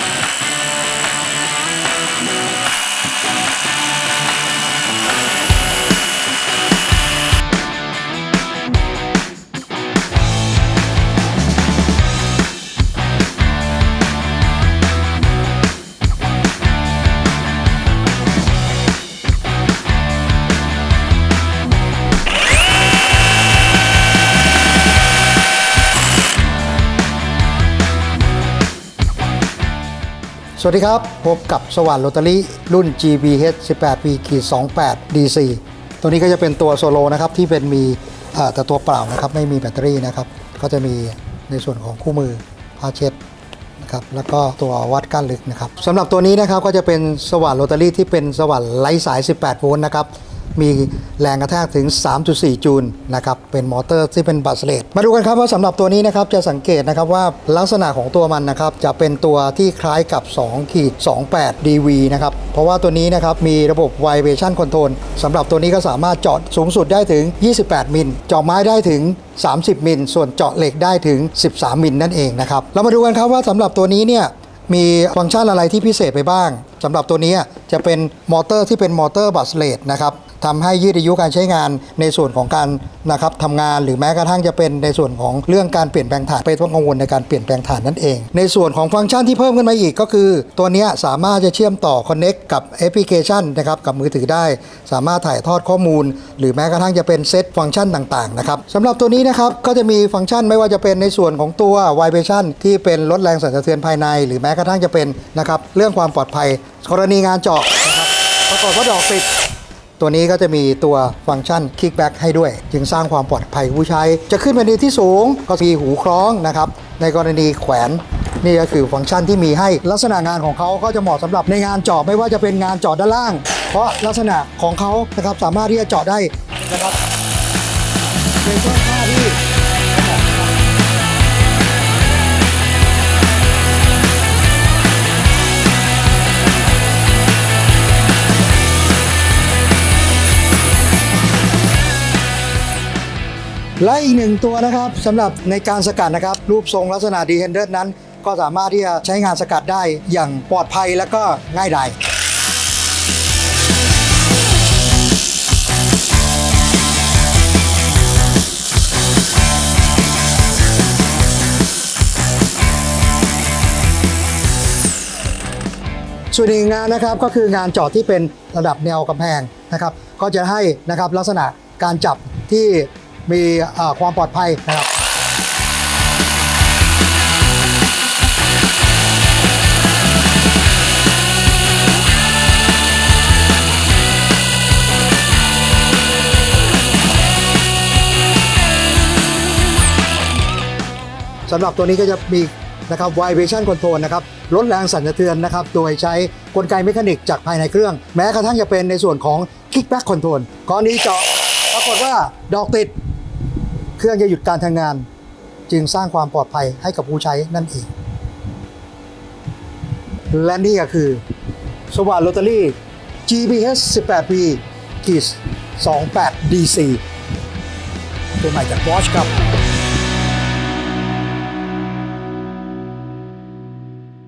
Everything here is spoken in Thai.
Música สวัสดีครับ พบกับสว่านโรตารี่รุ่น GBH 18 p ขีด28 DC ตัวนี้ก็จะเป็นตัวโซโลนะครับที่เป็นมีแต่ตัวเปล่านะครับไม่มีแบตเตอรี่นะครับก็จะมีในส่วนของคู่มือผ้าเช็ดนะครับแล้วก็ตัววัดก้านลึกนะครับสำหรับตัวนี้นะครับก็จะเป็นสว่านโรตารี่ที่เป็นสว่านไร้สาย 18 โวลต์นะครับ มีแรงกระแทกถึง 3.4 จูลนะครับเป็นมอเตอร์ที่เป็นบัสเลตมาดูกันครับว่าสำหรับตัวนี้นะครับจะสังเกตนะครับว่าลักษณะของตัวมันนะครับจะเป็นตัวที่คล้ายกับ2ขีด28 DV นะครับเพราะว่าตัวนี้นะครับมีระบบ Vibration Control สำหรับตัวนี้ก็สามารถเจาะสูงสุดได้ถึง 28 มิลเจาะไม้ได้ถึง 30 มิลส่วนเจาะเหล็กได้ถึง 13 มิลนั่นเองนะครับเรามาดูกันครับว่าสำหรับตัวนี้เนี่ยมีฟังก์ชันอะไรที่พิเศษไปบ้าง สำหรับตัวนี้จะเป็นมอเตอร์ที่เป็นมอเตอร์บัสเลตนะครับทำให้ยืดอายุการใช้งานในส่วนของการนะครับทำงานหรือแม้กระทั่งจะเป็นในส่วนของเรื่องการเปลี่ยนแปลงถ่านไปต้องกังวลในการเปลี่ยนแปลงถ่านนั่นเอง ในส่วนของฟังก์ชันที่เพิ่มขึ้นมาอีกก็คือ ตัวนี้สามารถจะเชื่อมต่อ Connect กับแอปพลิเคชันนะครับกับมือถือได้ สามารถถ่ายทอดข้อมูล หรือแม้กระทั่งจะเป็นเซตฟังก์ชันต่างๆนะครับสำหรับตัวนี้นะครับก็จะมีฟังก์ชันไม่ว่าจะเป็นในส่วนของตัว Vibration ที่เป็นลดแรงสั่นสะเทือนภายใน หรือแม้กระทั่งจะเป็นนะครับเรื่องความปลอดภัย กรณีงานเจาะนะครับประกอบว่าดอกปิด ตัวนี้ก็จะมีตัวฟังก์ชัน kickback ให้ด้วย จึงสร้างความปลอดภัยผู้ใช้ จะขึ้นไปในที่สูงก็มีหูคล้องนะครับ ในกรณีแขวนนี่ก็คือฟังก์ชันที่มีให้ลักษณะงานของเขาก็จะเหมาะสำหรับในงานเจาะไม่ว่าจะเป็นงานเจาะด้านล่าง เพราะลักษณะของเขานะครับสามารถที่จะเจาะได้นะครับเป็นช่องท่าที่ และอีกหนึ่งตัวนะครับสำหรับในการสกัดนะครับ รูปทรงลักษณะดีเฮนเดอร์นั้น ก็สามารถที่จะใช้งานสกัดได้อย่างปลอดภัยและก็ง่ายดายส่วนอีกงานนะครับก็คืองานเจาะที่เป็นระดับแนวกำแพงนะครับ ก็จะให้นะครับลักษณะการจับที่ มีความปลอดภัยนะครับสำหรับตัวนี้ก็จะมีนะครับ vibration control นะครับลดแรงสั่นสะเทือนนะครับ โดยใช้กลไกเมคานิกจากภายในเครื่อง แม้กระทั่งจะเป็นในส่วนของ kickback control กรณีเจะปรากฏว่าดอกติด เครื่องจะหยุดการทำงาน จึงสร้างความปลอดภัยให้กับผู้ใช้นั่นเอง และนี่ก็คือสว่านโรตารี่ GBS 18P ขีด28 DC ตัวใหม่จาก Bosch ครับ